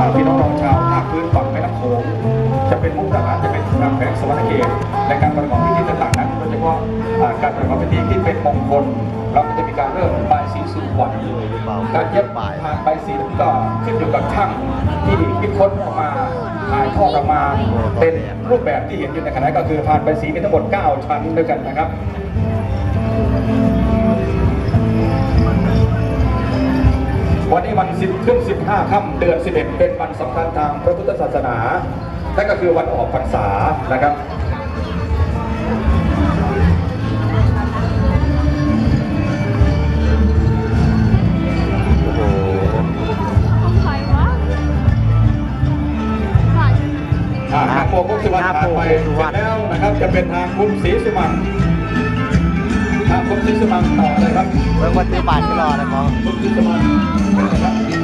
่าพี่น้องๆชาวภาคพื้นฝั่งแม่น้ำโขงจะเป็นมุกดาหารจะเป็นทางแฝงสวรรณเขตในการประกอบพิธีต่างๆนั้นโดยเฉพาะการประกอบพิธีที่เป็นมงคลเราก็จะมีการเริ่มบายสีสู่ขวัญการเย็บผ่านใบสีก็ขึ้นอยู่กับช่างที่คิดค้นออกมาถ่ายทอดออกมาเป็นรูปแบบที่เห็นอยู่ในขณะนี้ก็คือผ่านใบสีมีทั้งหมด 9 ชั้นด้วยกันนะครับ นนี้วันสิบขึ้นสิบห้าค่ำเดือนสิบเอ็ดเป็นวันสำคัญทางพระพุทธศาสนานั่นก็คือวันออกพรรษานะครับโอ้โหของใครวะฝ่ายชนะอ่าทางโมกุสุวรรณผ่านไปเสร็จแล้วนะครับจะเป็นทางคุณศรีสุวรรณ ทางคุณศรีสุวรรณต่อเลยครับเมื่อวันที่บาทที่รอนะครับคุณศรีสุวรรณเป็นไงครับ